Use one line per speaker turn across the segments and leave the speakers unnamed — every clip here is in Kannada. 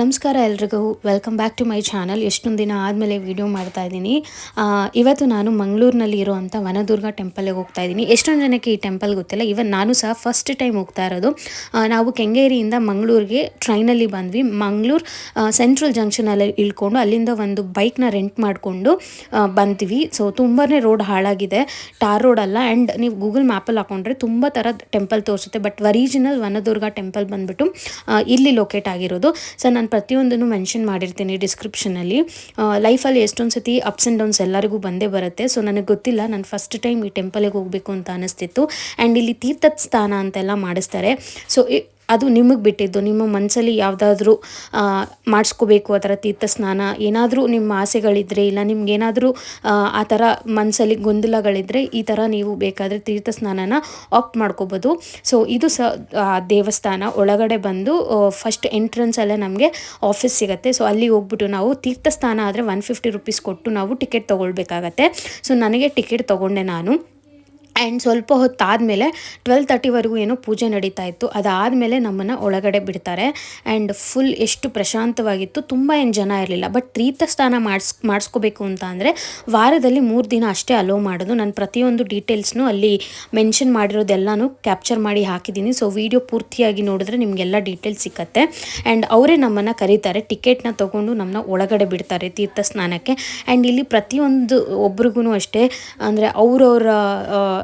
ನಮಸ್ಕಾರ ಎಲ್ರಿಗೂ. Welcome back to my channel ಎಷ್ಟೊಂದು ದಿನ ಆದಮೇಲೆ ವಿಡಿಯೋ ಮಾಡ್ತಾ ಇದ್ದೀನಿ. ಇವತ್ತು ನಾನು ಮಂಗಳೂರಿನಲ್ಲಿ ಇರುವಂಥ ವನದುರ್ಗ ಟೆಂಪಲ್ಗೆ ಹೋಗ್ತಾ ಇದ್ದೀನಿ. ಎಷ್ಟೊಂದು ಜನಕ್ಕೆ ಈ ಟೆಂಪಲ್ ಗೊತ್ತಿಲ್ಲ. ಇವನ್ ನಾನು ಸಹ ಫಸ್ಟ್ ಟೈಮ್ ಹೋಗ್ತಾ ಇರೋದು. ನಾವು ಕೆಂಗೇರಿಯಿಂದ ಮಂಗಳೂರಿಗೆ ಟ್ರೈನಲ್ಲಿ ಬಂದ್ವಿ. ಮಂಗಳೂರು ಸೆಂಟ್ರಲ್ ಜಂಕ್ಷನಲ್ಲಿ ಇಳ್ಕೊಂಡು ಅಲ್ಲಿಂದ ಒಂದು ಬೈಕ್ನ ರೆಂಟ್ ಮಾಡಿಕೊಂಡು ಬಂದ್ವಿ. ಸೊ ತುಂಬಾ ರೋಡ್ ಹಾಳಾಗಿದೆ. ಟಾರ್ ರೋಡ್ ಅಲ್ಲ. ಆ್ಯಂಡ್ ನೀವು ಗೂಗಲ್ ಮ್ಯಾಪಲ್ಲಿ ಹಾಕೊಂಡ್ರೆ ತುಂಬ ಥರದ ಟೆಂಪಲ್ ತೋರಿಸುತ್ತೆ. ಬಟ್ ಒರಿಜಿನಲ್ ವನದುರ್ಗ ಟೆಂಪಲ್ ಬಂದ್ಬಿಟ್ಟು ಇಲ್ಲಿ ಲೊಕೇಟ್ ಆಗಿರೋದು. ಸೊ ಪ್ರತಿಯೊಂದನ್ನು ಮೆನ್ಷನ್ ಮಾಡಿರ್ತೀನಿ ಡಿಸ್ಕ್ರಿಪ್ಷನಲ್ಲಿ ಲೈಫಲ್ಲಿ ಎಷ್ಟೊಂದು ಸತಿ ಅಪ್ಸ್ ಆ್ಯಂಡ್ ಡೌನ್ಸ್ ಎಲ್ಲರಿಗೂ ಬಂದೇ ಬರುತ್ತೆ. ಸೊ ನನಗೆ ಗೊತ್ತಿಲ್ಲ, ನಾನು ಫಸ್ಟ್ ಟೈಮ್ ಈ ಟೆಂಪಲಿಗೆ ಹೋಗಬೇಕು ಅಂತ ಅನಿಸ್ತಿತ್ತು. ಆ್ಯಂಡ್ ಇಲ್ಲಿ ತೀರ್ಥ ಸ್ಥಾನ ಅಂತೆಲ್ಲ ಮಾಡಿಸ್ತಾರೆ. ಸೊ ಅದು ನಿಮಗೆ ಬಿಟ್ಟಿದ್ದು, ನಿಮ್ಮ ಮನಸ್ಸಲ್ಲಿ ಯಾವುದಾದ್ರೂ ಮಾಡಿಸ್ಕೋಬೇಕು ಆ ಥರ ತೀರ್ಥ ಸ್ನಾನ ಏನಾದರೂ ನಿಮ್ಮ ಆಸೆಗಳಿದ್ದರೆ ಇಲ್ಲ ನಿಮ್ಗೆ ಏನಾದರೂ ಆ ಥರ ಮನಸ್ಸಲ್ಲಿ ಗೊಂದಲಗಳಿದ್ದರೆ ಈ ಥರ ನೀವು ಬೇಕಾದರೆ ತೀರ್ಥ ಸ್ನಾನನ ಆಪ್ಟ್ ಮಾಡ್ಕೋಬೋದು. ಸೊ ಇದು ಸ, ಆ, ದೇವಸ್ಥಾನ ಒಳಗಡೆ ಬಂದು ಫಸ್ಟ್ ಎಂಟ್ರೆನ್ಸಲ್ಲೇ ನಮಗೆ ಆಫೀಸ್ ಸಿಗುತ್ತೆ. ಸೊ ಅಲ್ಲಿ ಹೋಗ್ಬಿಟ್ಟು ನಾವು ತೀರ್ಥ ಸ್ನಾನ ಆದರೆ ಒನ್ ಫಿಫ್ಟಿ ರುಪೀಸ್ ಕೊಟ್ಟು ನಾವು ಟಿಕೆಟ್ ತೊಗೊಳ್ಬೇಕಾಗತ್ತೆ. ಸೊ ನನಗೆ ಟಿಕೆಟ್ ತೊಗೊಂಡೆ ನಾನು. ಆ್ಯಂಡ್ ಸ್ವಲ್ಪ ಹೊತ್ತಾದಮೇಲೆ ಟ್ವೆಲ್ ತರ್ಟಿವರೆಗೂ ಏನೋ ಪೂಜೆ ನಡೀತಾ ಇತ್ತು. ಅದಾದಮೇಲೆ ನಮ್ಮನ್ನು ಒಳಗಡೆ ಬಿಡ್ತಾರೆ. ಆ್ಯಂಡ್ ಫುಲ್ ಎಷ್ಟು ಪ್ರಶಾಂತವಾಗಿತ್ತು. ತುಂಬ ಏನು ಜನ ಇರಲಿಲ್ಲ. ಬಟ್ ತೀರ್ಥ ಸ್ನಾನ ಮಾಡಿಸ್, ಮಾಡಿಸ್ಕೋಬೇಕು ಅಂತ ಅಂದರೆ ವಾರದಲ್ಲಿ ಮೂರು ದಿನ ಅಷ್ಟೇ ಅಲೋ ಮಾಡೋದು. ನಾನು ಪ್ರತಿಯೊಂದು ಡೀಟೇಲ್ಸ್ನೂ ಅಲ್ಲಿ ಮೆನ್ಷನ್ ಮಾಡಿರೋದೆಲ್ಲನೂ ಕ್ಯಾಪ್ಚರ್ ಮಾಡಿ ಹಾಕಿದ್ದೀನಿ ಸೊ ವಿಡಿಯೋ ಪೂರ್ತಿಯಾಗಿ ನೋಡಿದ್ರೆ ನಿಮಗೆಲ್ಲ ಡೀಟೇಲ್ಸ್ ಸಿಕ್ಕತ್ತೆ. ಆ್ಯಂಡ್ ಅವರೇ ನಮ್ಮನ್ನು ಕರೀತಾರೆ. ಟಿಕೆಟ್ನ ತೊಗೊಂಡು ನಮ್ಮನ್ನ ಒಳಗಡೆ ಬಿಡ್ತಾರೆ ತೀರ್ಥ ಸ್ನಾನಕ್ಕೆ ಆ್ಯಂಡ್ ಇಲ್ಲಿ ಪ್ರತಿಯೊಂದು ಒಬ್ರಿಗೂ ಅಷ್ಟೇ. ಅಂದರೆ ಅವರವರ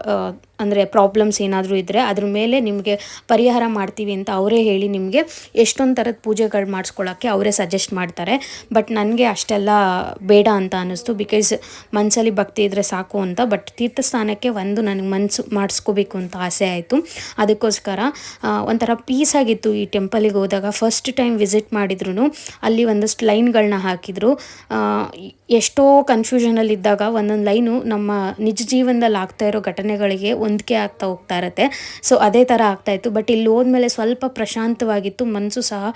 uh, ಅಂದರೆ ಪ್ರಾಬ್ಲಮ್ಸ್ ಏನಾದರೂ ಇದ್ದರೆ ಅದ್ರ ಮೇಲೆ ನಿಮಗೆ ಪರಿಹಾರ ಮಾಡ್ತೀವಿ ಅಂತ ಅವರೇ ಹೇಳಿ ನಿಮಗೆ ಎಷ್ಟೊಂದು ಥರದ ಪೂಜೆಗಳು ಮಾಡಿಸ್ಕೊಳ್ಳೋಕ್ಕೆ ಅವರೇ ಸಜೆಸ್ಟ್ ಮಾಡ್ತಾರೆ. ಬಟ್ ನನಗೆ ಅಷ್ಟೆಲ್ಲ ಬೇಡ ಅಂತ ಅನ್ನಿಸ್ತು ಬಿಕಾಸ್ ಮನಸ್ಸಲ್ಲಿ ಭಕ್ತಿ ಇದ್ದರೆ ಸಾಕು ಅಂತ. ಬಟ್ ತೀರ್ಥಸ್ಥಾನಕ್ಕೆ ಒಂದು ನನಗೆ ಮನಸ್ಸು ಮಾಡಿಸ್ಕೋಬೇಕು ಅಂತ ಆಸೆ ಆಯಿತು. ಅದಕ್ಕೋಸ್ಕರ ಒಂಥರ ಪೀಸ್ ಆಗಿತ್ತು ಈ ಟೆಂಪಲಿಗೆ ಹೋದಾಗ. ಫಸ್ಟ್ ಟೈಮ್ ವಿಸಿಟ್ ಮಾಡಿದ್ರು ಅಲ್ಲಿ ಒಂದಷ್ಟು ಲೈನ್ಗಳನ್ನ ಹಾಕಿದರು. ಎಷ್ಟೋ ಕನ್ಫ್ಯೂಷನಲ್ಲಿದ್ದಾಗ ಒಂದೊಂದು ಲೈನು ನಮ್ಮ ನಿಜ ಜೀವನದಲ್ಲಿ ಆಗ್ತಾ ಇರೋ ಘಟನೆಗಳಿಗೆ ಹೊಂದಿಕೆ ಆಗ್ತಾ ಹೋಗ್ತಾ ಇರುತ್ತೆ. ಸೊ ಅದೇ ಥರ ಆಗ್ತಾ ಇತ್ತು. ಬಟ್ ಇಲ್ಲಿ ಹೋದ್ಮೇಲೆ ಸ್ವಲ್ಪ ಪ್ರಶಾಂತವಾಗಿತ್ತು ಮನಸ್ಸು ಸಹ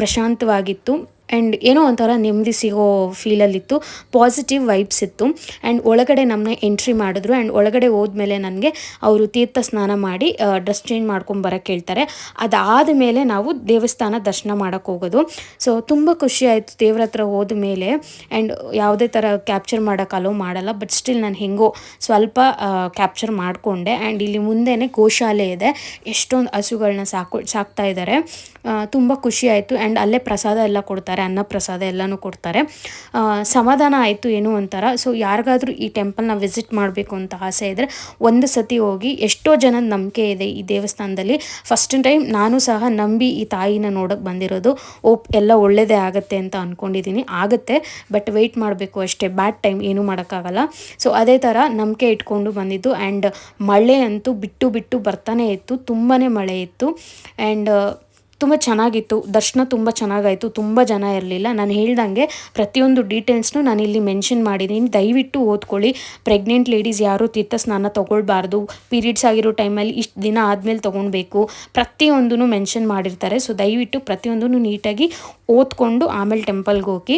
ಪ್ರಶಾಂತವಾಗಿತ್ತು. ಆ್ಯಂಡ್ ಏನೋ ಒಂಥರ ನೆಮ್ಮದಿ ಸಿಗೋ ಫೀಲಲ್ಲಿತ್ತು ಪಾಸಿಟಿವ್ ವೈಬ್ಸ್ ಇತ್ತು. ಆ್ಯಂಡ್ ಒಳಗಡೆ ನಮ್ಮನ್ನ ಎಂಟ್ರಿ ಮಾಡಿದ್ರು. ಆ್ಯಂಡ್ ಒಳಗಡೆ ಹೋದ್ಮೇಲೆ ನನಗೆ ಅವರು ತೀರ್ಥ ಸ್ನಾನ ಮಾಡಿ ಡ್ರೆಸ್ ಚೇಂಜ್ ಮಾಡ್ಕೊಂಡು ಬರೋಕ್ಕೆ ಹೇಳ್ತಾರೆ. ಅದಾದ ಮೇಲೆ ನಾವು ದೇವಸ್ಥಾನ ದರ್ಶನ ಮಾಡೋಕ್ಕೆ ಹೋಗೋದು. ಸೊ ತುಂಬ ಖುಷಿ ಆಯಿತು ದೇವ್ರ ಹತ್ರ ಹೋದ ಮೇಲೆ ಆ್ಯಂಡ್ ಯಾವುದೇ ಥರ ಕ್ಯಾಪ್ಚರ್ ಮಾಡೋಕ್ಕೆ ಅಲೋ ಮಾಡಲ್ಲ. ಬಟ್ ಸ್ಟಿಲ್ ನಾನು ಹೆಂಗೋ ಸ್ವಲ್ಪ ಕ್ಯಾಪ್ಚರ್ ಮಾಡಿಕೊಂಡೆ. ಆ್ಯಂಡ್ ಇಲ್ಲಿ ಮುಂದೆನೇ ಗೋಶಾಲೆ ಇದೆ. ಎಷ್ಟೊಂದು ಹಸುಗಳನ್ನ ಸಾಕು, ಸಾಕ್ತಾ ಇದ್ದಾರೆ ತುಂಬ ಖುಷಿ ಆಯಿತು. ಆ್ಯಂಡ್ ಅಲ್ಲೇ ಪ್ರಸಾದ ಎಲ್ಲ ಕೊಡ್ತಾರೆ. ಅನ್ನ ಪ್ರಸಾದ ಎಲ್ಲನೂ ಕೊಡ್ತಾರೆ. ಸಮಾಧಾನ ಆಯಿತು ಏನೋ ಅಂತಾರ? ಸೊ ಯಾರಿಗಾದರೂ ಈ ಟೆಂಪಲ್ನ ವಿಸಿಟ್ ಮಾಡಬೇಕು ಅಂತ ಆಸೆ ಇದ್ದರೆ ಒಂದು ಸತಿ ಹೋಗಿ ಎಷ್ಟೋ ಜನದ ನಂಬಿಕೆ ಇದೆ ಈ ದೇವಸ್ಥಾನದಲ್ಲಿ. ಫಸ್ಟ್ ಟೈಮ್ ನಾನು ಸಹ ನಂಬಿ ಈ ತಾಯಿನ ನೋಡೋಕ್ಕೆ ಬಂದಿರೋದು. ಓಪ್, ಎಲ್ಲ ಒಳ್ಳೆಯದೇ ಆಗುತ್ತೆ ಅಂತ ಅಂದ್ಕೊಂಡಿದ್ದೀನಿ ಆಗುತ್ತೆ ಬಟ್ ವೆಯ್ಟ್ ಮಾಡಬೇಕು ಅಷ್ಟೇ. ಬ್ಯಾಡ್ ಟೈಮ್ ಏನೂ ಮಾಡೋಕ್ಕಾಗಲ್ಲ. ಸೊ ಅದೇ ಥರ ನಂಬಿಕೆ ಇಟ್ಕೊಂಡು ಬಂದಿದ್ದು. ಆ್ಯಂಡ್ ಮಳೆ ಅಂತೂ ಬಿಟ್ಟು ಬಿಟ್ಟು ಬರ್ತಾನೆ ಇತ್ತು. ತುಂಬಾ ಮಳೆ ಇತ್ತು. ಆ್ಯಂಡ್ ತುಂಬ ಚೆನ್ನಾಗಿತ್ತು. ದರ್ಶನ ತುಂಬ ಚೆನ್ನಾಗಾಯಿತು. ತುಂಬ ಜನ ಇರಲಿಲ್ಲ. ನಾನು ಹೇಳ್ದಂಗೆ ಪ್ರತಿಯೊಂದು ಡೀಟೇಲ್ಸ್ನು ನಾನು ಇಲ್ಲಿ ಮೆನ್ಷನ್ ಮಾಡಿದ್ದೀನಿ ದಯವಿಟ್ಟು ಓದ್ಕೊಳ್ಳಿ. ಪ್ರೆಗ್ನೆಂಟ್ ಲೇಡೀಸ್ ಯಾರೂ ತೀರ್ಥ ಸ್ನಾನ ತೊಗೊಳ್ಬಾರ್ದು. ಪೀರಿಯಡ್ಸ್ ಆಗಿರೋ ಟೈಮಲ್ಲಿ ಇಷ್ಟು ದಿನ ಆದಮೇಲೆ ತೊಗೊಳ್ಬೇಕು ಪ್ರತಿಯೊಂದೂ ಮೆನ್ಷನ್ ಮಾಡಿರ್ತಾರೆ. ಸೊ ದಯವಿಟ್ಟು ಪ್ರತಿಯೊಂದೂ ನೀಟಾಗಿ ಓದ್ಕೊಂಡು ಆಮೇಲೆ ಟೆಂಪಲ್ಗೆ ಹೋಗಿ.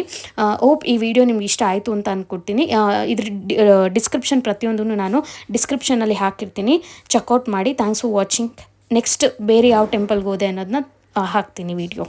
ಓಪ್ ಈ ವಿಡಿಯೋ ನಿಮ್ಗೆ ಇಷ್ಟ ಆಯಿತು ಅಂತ ಅಂದ್ಕೊಡ್ತೀನಿ ಇದ್ರ ಡಿಸ್ಕ್ರಿಪ್ಷನ್ ಪ್ರತಿಯೊಂದೂ ನಾನು ಡಿಸ್ಕ್ರಿಪ್ಷನಲ್ಲಿ ಹಾಕಿರ್ತೀನಿ. ಚೆಕ್ಔಟ್ ಮಾಡಿ. ಥ್ಯಾಂಕ್ಸ್ ಫಾರ್ ವಾಚಿಂಗ್ ನೆಕ್ಸ್ಟ್ ಬೇರೆ ಯಾವ ಟೆಂಪಲ್ಗೆ ಹೋದೆ ಅನ್ನೋದನ್ನ ಹಾಕ್ತೀನಿ ವಿಡಿಯೋ